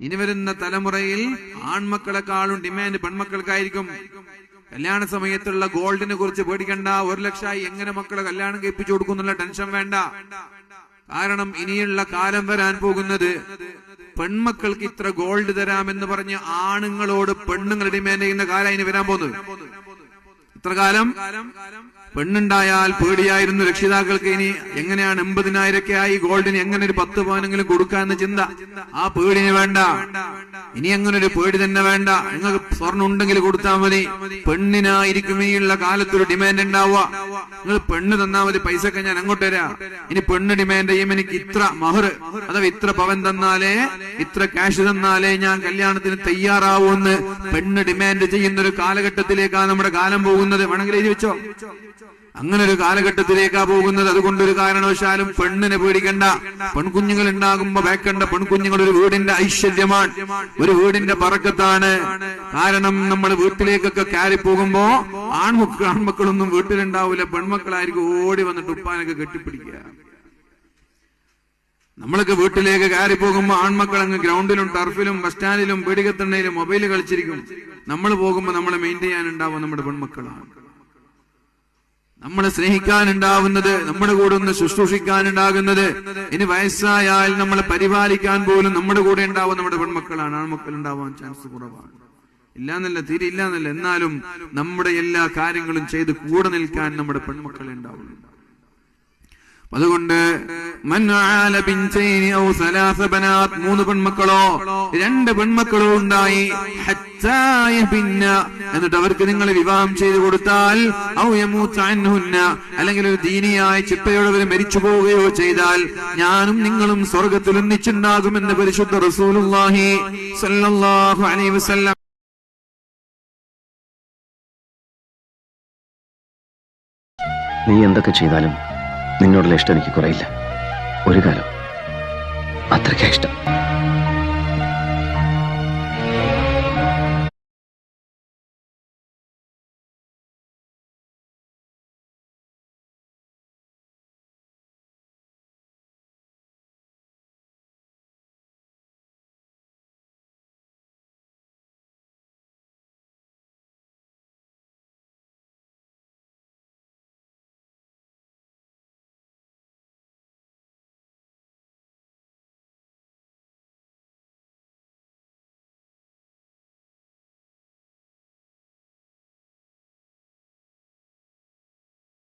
ഇനി വരുന്ന തലമുറയിൽ ആൺമക്കളെക്കാളും ഡിമാൻഡ് പെൺമക്കൾക്കായിരിക്കും. കല്യാണ സമയത്തുള്ള ഗോൾഡിനെ കുറിച്ച് പേടിക്കണ്ട. ഒരു ലക്ഷമായി എങ്ങനെ മക്കളെ കല്യാണം കഴിപ്പിച്ചു കൊടുക്കുന്നുള്ള ടെൻഷൻ വേണ്ട. കാരണം ഇനിയുള്ള കാലം വരാൻ പോകുന്നത് പെൺമക്കൾക്ക് ഇത്ര ഗോൾഡ് തരാമെന്ന് പറഞ്ഞ് ആണുങ്ങളോട് പെണ്ണുങ്ങൾ ഡിമാൻഡ് ചെയ്യുന്ന കാലം ഇനി വരാൻ പോകുന്നത്? ഇത്ര കാലം? പെണ്ണുണ്ടായാൽ പേടിയായിരുന്നു രക്ഷിതാക്കൾക്ക് ഇനി എങ്ങനെയാണ് എൺപതിനായിരൊക്കെ ആയി ഗോൾഡിന് എങ്ങനെ ഒരു പത്ത് പവനെങ്കിലും കൊടുക്കാൻ ചിന്ത. ആ പേടിന് വേണ്ട. ഇനി അങ്ങനെ ഒരു പേടി തന്നെ വേണ്ട. നിങ്ങൾക്ക് സ്വർണം ഉണ്ടെങ്കിൽ കൊടുത്താൽ മതി. പെണ്ണിനായിരിക്കും കാലത്തൊരു ഡിമാൻഡ് ഉണ്ടാവുക. നിങ്ങൾ പെണ്ണ് തന്നാൽ മതി. പൈസ ഒക്കെ ഞാൻ അങ്ങോട്ട് തരാം. ഇനി പെണ്ണ് ഡിമാൻഡ് ചെയ്യുമ്പോൾ എനിക്ക് ഇത്ര മഹർ അഥവാ ഇത്ര പവൻ തന്നാലേ ഇത്ര ക്യാഷ് തന്നാലേ ഞാൻ കല്യാണത്തിന് തയ്യാറാവൂന്ന് പെണ്ണ് ഡിമാൻഡ് ചെയ്യുന്ന ഒരു കാലഘട്ടത്തിലേക്കാണ് നമ്മുടെ കാലം പോകുന്നത്. വേണമെങ്കിൽ എഴുതി വെച്ചോ? അങ്ങനെ ഒരു കാലഘട്ടത്തിലേക്കാ പോകുന്നത്. അതുകൊണ്ട് ഒരു കാരണവശാലും പെണ്ണിനെ പേടിക്കണ്ട. പെൺകുഞ്ഞുങ്ങൾ ഉണ്ടാകുമ്പോ വേക്കണ്ട പെൺകുഞ്ഞുങ്ങൾ ഒരു വീടിന്റെ ഐശ്വര്യമാണ്. ഒരു വീടിന്റെ പറക്കത്താണ്. കാരണം നമ്മൾ വീട്ടിലേക്കൊക്കെ കയറി പോകുമ്പോ ആൺമക്കൾ ആൺമക്കളൊന്നും വീട്ടിലുണ്ടാവില്ല പെൺമക്കളായിരിക്കും ഓടി വന്നിട്ട് ഉപ്പാനൊക്കെ കെട്ടിപ്പിടിക്കുക. നമ്മളൊക്കെ വീട്ടിലേക്ക് കയറി പോകുമ്പോ ആൺമക്കൾ അങ്ങ് ഗ്രൗണ്ടിലും ടർഫിലും ബസ് സ്റ്റാൻഡിലും പേടികത്തണ്ണയിലും മൊബൈൽ കളിച്ചിരിക്കും. നമ്മൾ പോകുമ്പോ നമ്മളെ മെയിന്റെയിൻ ചെയ്യാനുണ്ടാവും നമ്മുടെ പെൺമക്കളാണ്. നമ്മളെ സ്നേഹിക്കാനുണ്ടാവുന്നത് നമ്മുടെ കൂടെ ഒന്ന് ശുശ്രൂഷിക്കാനുണ്ടാകുന്നത്. ഇനി വയസ്സായാൽ നമ്മളെ പരിപാലിക്കാൻ പോലും നമ്മുടെ കൂടെ ഉണ്ടാവും നമ്മുടെ പെൺമക്കളാണ്. ആൺമക്കൾ ഉണ്ടാവാൻ ചാൻസ് കുറവാണ്. ഇല്ലാന്നല്ല തീരെ ഇല്ലാന്നല്ല. എന്നാലും നമ്മുടെ എല്ലാ കാര്യങ്ങളും ചെയ്ത് കൂടെ നിൽക്കാൻ നമ്മുടെ പെൺമക്കളെ ഉണ്ടാവുള്ളൂ അതുകൊണ്ട് മൂന്ന് പെൺമക്കളോ രണ്ട് പെൺമക്കളോ ഉണ്ടായി എന്നിട്ട് അവർക്ക് നിങ്ങൾ വിവാഹം ചെയ്തു കൊടുത്താൽ അല്ലെങ്കിൽ ഒരു ദീനിയായ ചിട്ടയോടെ മരിച്ചു പോവുകയോ ചെയ്താൽ ഞാനും നിങ്ങളും സ്വർഗത്തിൽ ഒന്നിച്ചുണ്ടാകുമെന്ന് പരിശുദ്ധ റസൂലുല്ലാഹി സ്വല്ലല്ലാഹു അലൈഹി വസല്ലം നീ എന്തൊക്കെ ചെയ്താലും നിന്നോടുള്ള ഇഷ്ടം എനിക്ക് കുറയില്ല. ഒരു കാലം. അത്രയ്ക്കാ ഇഷ്ടം.